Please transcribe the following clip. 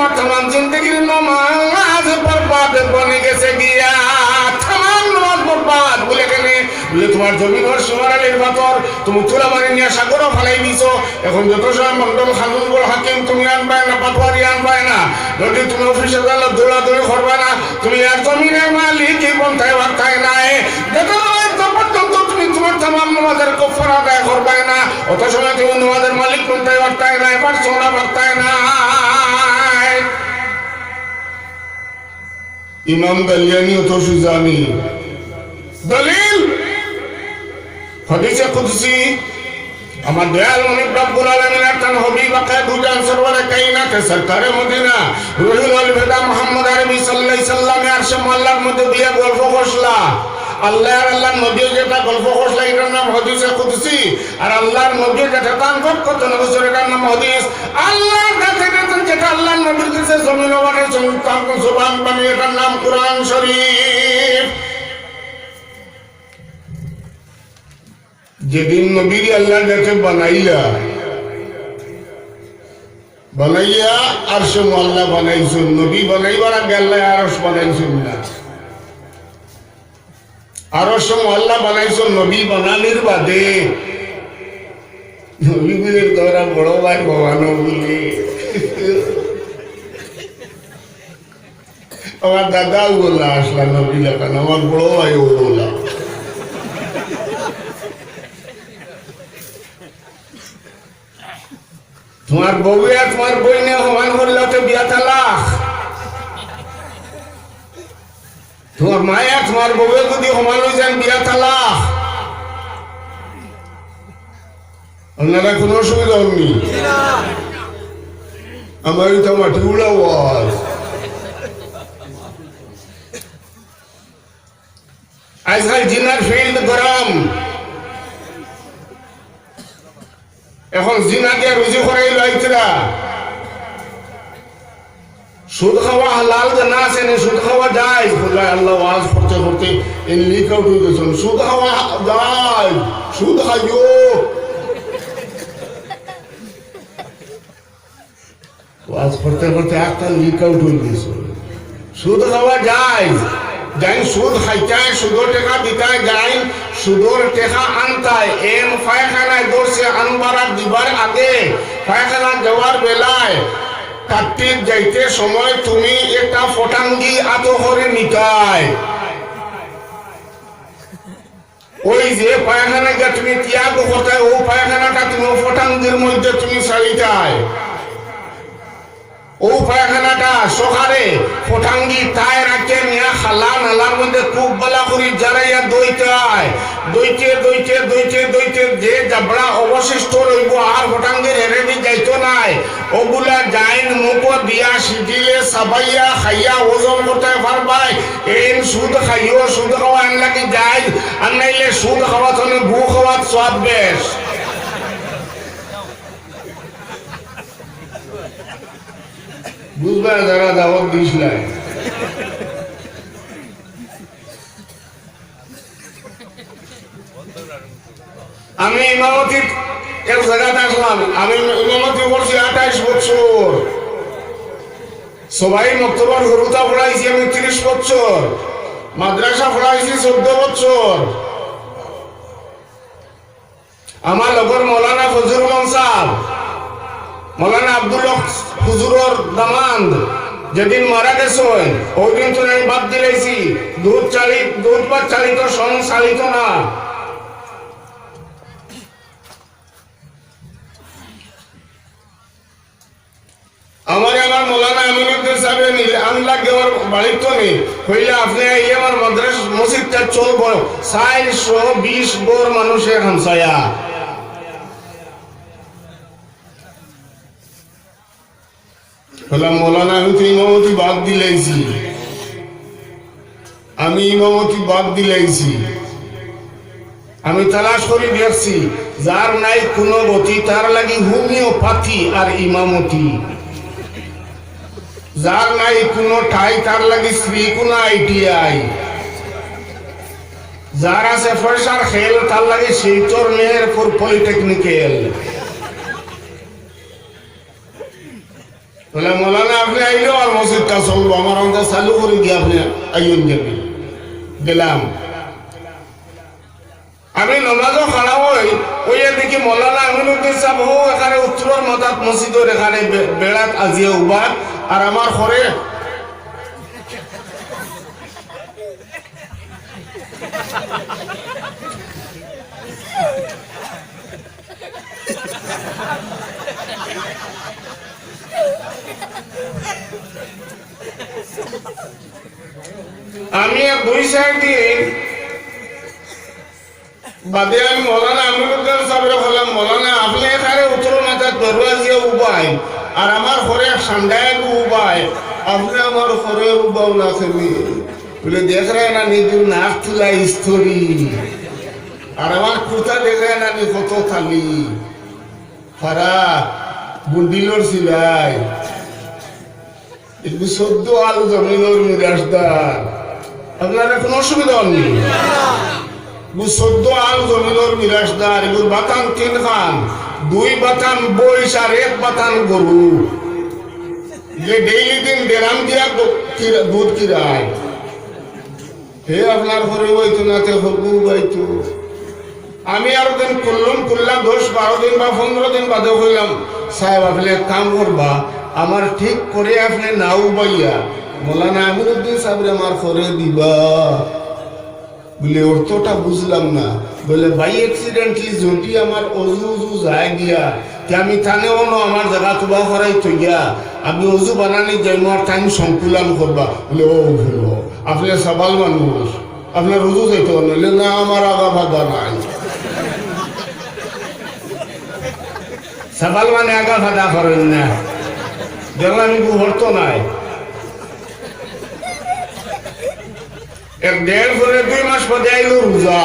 তোমার তামাম জিন্দগির নমাজ বরবাদ বনে গেছে গিয়া। তামাম নামাজ বরবাদ বলে কেনে বলে তোমার জমিন হর সুমার পাথর, তুমি তুলা মারি নিয়ে সাগরও ফালাই দিছো। এখন যত সময় মন্ডল খানুন বড় হাকিম, তুমি আনবাই না, পাটোয়ারি আনবাই না। যদি তুমি অফিসে গেলে দৌড়াদৌড়ি করবে না, তুমি আর জমিনের মালিক পন্থায় বার্তায় নাই। যত পর্যন্ত তুমি তোমার তামাম নামাজের কফর আদায় করবে না। অত সময় তুমি নামাজের মালিক পন্থায় বার্তায় নাই, পারছ না বার্তায় ইমাম গালিয়ানি অত সুজানি। দলিল? হাদিসে কুদসি, আমার দয়াল মনিব রব্বুল সরওয়ারে কাইনাতে সরকারে মদিনা আল আরবি সাল্লামে মধ্যে দিয়া গল্প কষলা আল্লাহ যেটা গল্প এটার নাম হাদিসে কুদসি। আর আল্লাহর যেটা তান নাম হাদিস। আল্লাহর কাছে যেটা আল্লাহর নবীর কাছে জমিন ওয়ারে তান সুবহান বানি এটার নাম কোরআন শরীফ। যেদিন নবীর আল্লাহ কাছে বানাইলা বানাইয়া আর সে আল্লাহ বানাইছেন, নবী বানাইবার আগে আল্লাহ আরস বানাইছেন না। আরস আল্লাহ বানাইছেন, নবী বানানির বাদে। দ্বারা বড় ভাই ভবানো বলে। আমার দাদা বললা আসলা নবী লেখান আমার বড় ভাই তোমার বউ আর তোমার বই নিয়ে সমান করলে তো বিয়া তালাক। তোমার মায়া তোমার বউ যদি সমান হয়ে যান বিয়া তালাক। আপনারা কোনো অসুবিধা হননি? আমার এটা মাটি উড়া ওয়াজ জিনার ফিল্ড গরম। এখন জিনা দিয়ে রুজি লাইতরা সুদ খাওয়া হালাল আছে সুদ খাওয়া যায়। বলে আল্লাহ ওয়াজ করতে করতে সুদ খাওয়া সুদ খাইও। ওয়াজ করতে করতে একটা লিক আউট হয়ে গেছে সুদ খাওয়া যায়। যাই সুদ খাইতায় সুদর টেকা দিতায় যাই সুদর টেকা আনতায় এম পায়খানায় দর্শে আনবার দিবার আগে। পায়খানা যাওয়ার বেলায় কার্তিক যাইতে সময় তুমি একটা ফটাঙ্গি আত করে নিতায় ওই যে পায়খানা তুমি ত্যাগ করতে ও পায়খানাটা তুমি ফটাঙ্গির মধ্যে তুমি সারিতায় ও পায়খানাটা সকালে ফটাঙ্গি তাই রাখে, নিয়ে খালা নালার মধ্যে খুব বলা করি জ্বালাইয়া দইতায় দইতে দইতে দইতে দইতে যে জাবড়া অবশিষ্ট রইব, আর ফটাঙ্গির হেরে দি যাইতো নাই। ওগুলা যাইন মুখ দিয়া সিজিলে সাবাইয়া খাইয়া ওজন করতে পারবাই। এই সুদ খাইও, সুদ খাওয়া আনলাকি যাই আর নাইলে সুদ খাওয়া তনে গু খাওয়া সব বেশ। বুঝবে যারা দাওয়াত দিছিলেন আমি ইমামতি এক জায়গাতে আসলাম আমি ইমামতি করছি আঠাইশ বছর। সবাই মক্তবার হরুতা পড়াইছি আমি ত্রিশ বছর। মাদ্রাসা পড়াইছি চোদ্দ বছর। আমার লগর মৌলানা ফজুর মনসাব মৌলানা আব্দুল হুজুরর দামান্দ যেদিন মারা গেছেন ওই দিন তো আমি বাদ দিলেছি দুধ চালিত, দুধ বা চালিত সন চালিত না। আমার আমার মৌলানা আমিনুদ্দিন সাহেব আনলা গেওয়ার বাড়ির তো নেই হইলে আপনি এই আমার মাদ্রাস মসজিদটা বিশ বোর মানুষের হামসায়া বললাম মৌলানা আমি ইমামতি বাদ দিলাইছি। আমি ইমামতি বাদ দিলাইছি। আমি তালাশ করে দেখছি, যার নাই কোনো গতি, তার লাগি হোমিওপ্যাথি আর ইমামতি। যার নাই কোনো ঠাই, তার লাগি শ্রী কোনো আইটিআই যার আছে পয়সার খেল, তার লাগে শিলচর মেহেরপুর পলিটেকনিক্যাল। বলে, মৌলানা, আপনি আইলেও আর মসজিদটা চলবো, আমার অন্তর চালু করে গিয়ে আপনি আইন যাবি গেলাম। আমি নমাজও খাড়া হই ওই দেখি মৌলানা সাহেব হো এখানে উত্তরের মাথাত মসজিদের এখানে বেড়াত আজিয়ে উবা আর আমার ঘরে আমি আর দুই সাইড বাদে আমি মৌলানা আমিনুদ্দিন সাহেবের বললাম মৌলানা আপনি এখানে উত্তর মাথার দরওয়াজিয়া উবাই আর আমার ঘরে ঠান্ডায় উবাই আপনি আমার ঘরে উবাও না খেলি বলে দেখ রে না নিজের নাক তুলা স্তরি আর আমার কুর্তা দেখে না নি কত থালি? ফারা বুন্ডিলোর সিলাই একটু সদ্য আলু জমিনোর মিরাজদার আপনার কোনো অসুবিধা নেই চোদ্দ আল বাতান দুই বাতান বইস আর এক বাতান গরু। যে ডেইলি দিন দিয়া দুধ কিরায়। হে আপনার ঘরে আমি আর দিন করলাম করলাম দশ বারো দিন বা পনেরো দিন বাদে হইলাম। সাহেব আপনি কাম করবা, আমার ঠিক করে আপনি নাও বাইয়া মৌলানা আমিরুদ্দিন সাহেব আমার করে দিবা বলে, অর্থটা বুঝলাম না। বলে বাই অ্যাক্সিডেন্টলি যদি আমার অজু উজু যায় গিয়া, তে আমি থানেও ন, আমার জায়গা তুবা করাই তো গিয়া, আমি অজু বানানি যাই আর টাইম সংকুলান করবা। বলে, ও ভুল আপনি সবাল মানুষ। আপনার অজু যাইতে নইলে না। আমার আগা ভাগা নাই। সবাল মানে আগা ভাগা করেন না। দেখলাম আমি হরতো নাই। এক দেড় করে দুই মাস পরে আইলো রোজা।